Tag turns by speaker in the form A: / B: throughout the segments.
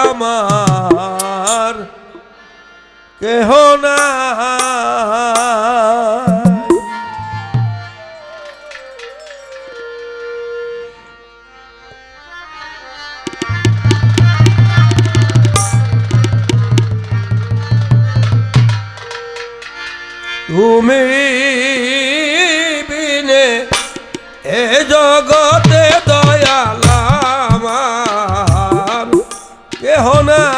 A: আমার কেহ না তুমি বিনে এ জগ কেহ না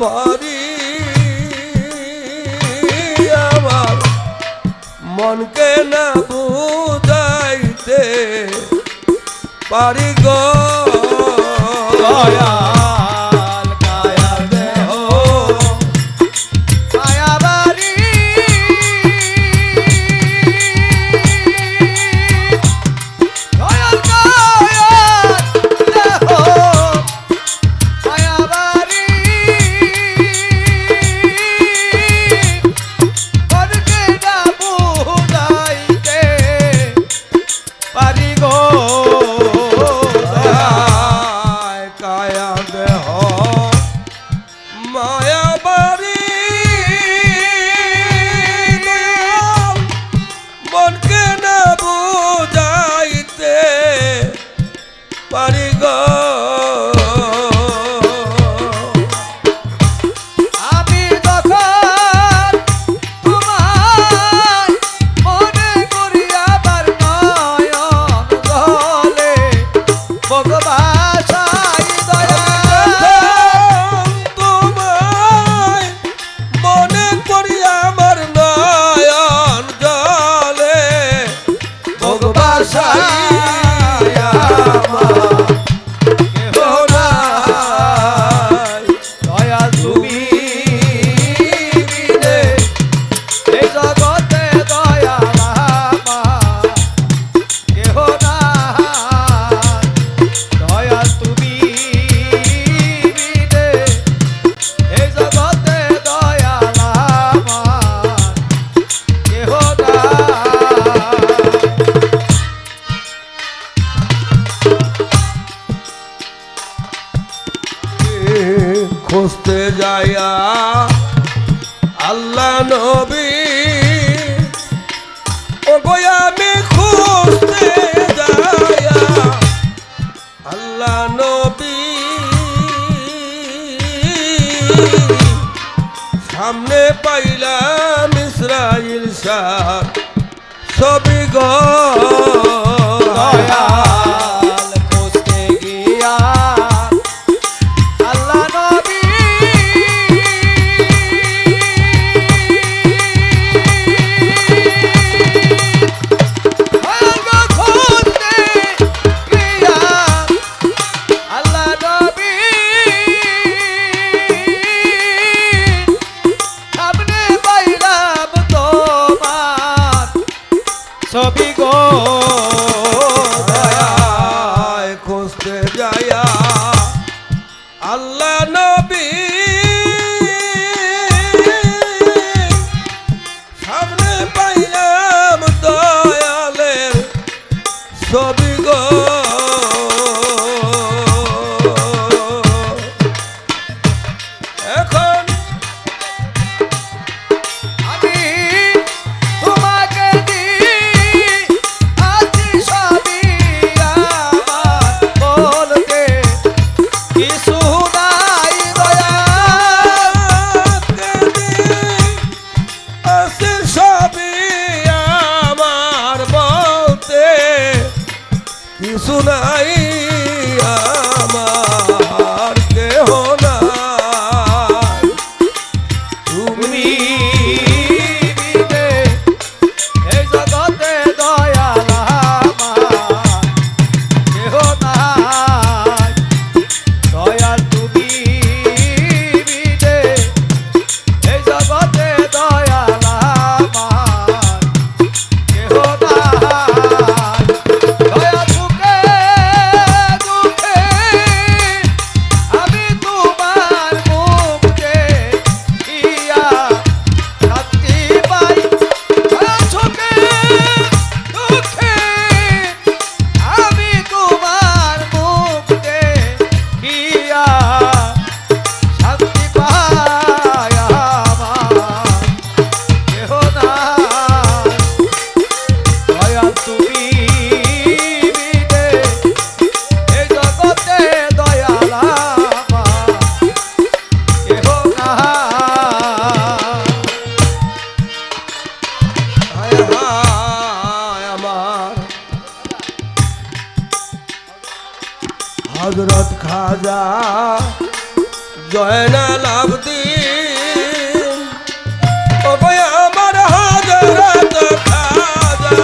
A: ভারি আমার মনকে না বুঝাইতে পারি
B: গয়া
A: খুঁজতে যায়া আল্লাহ নবী। ও আমি খুঁজতে আল্লাহ নবী। সামনে পাইলাম ইসরাইল
B: সাহ সবি গড়। হজরত খাজা জয়নাল আবদিন আমার হজরত খাজা।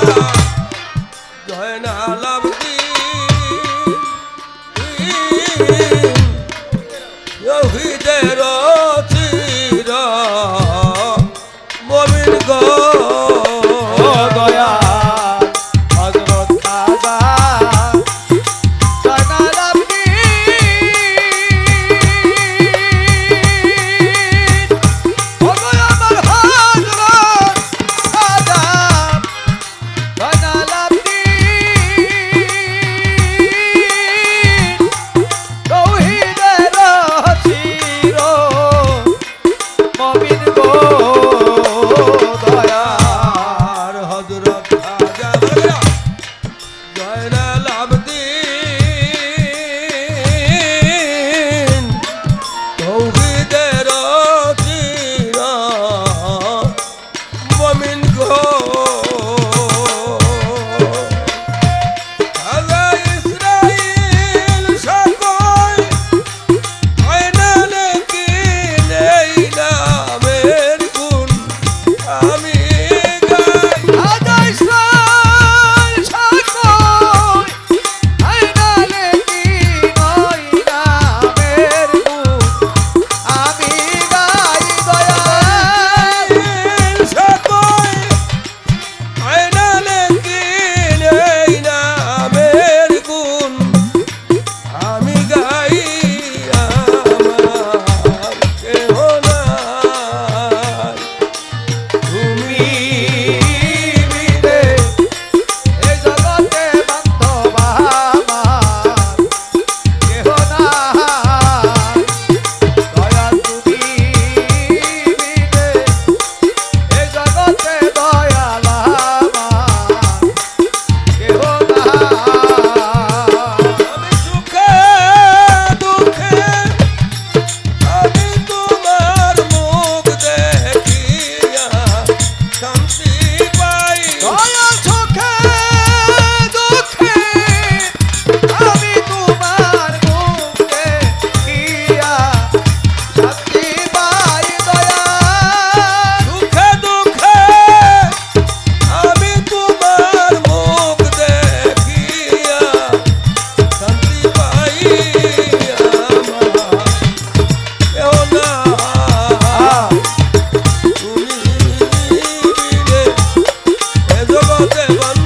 B: Okay, well.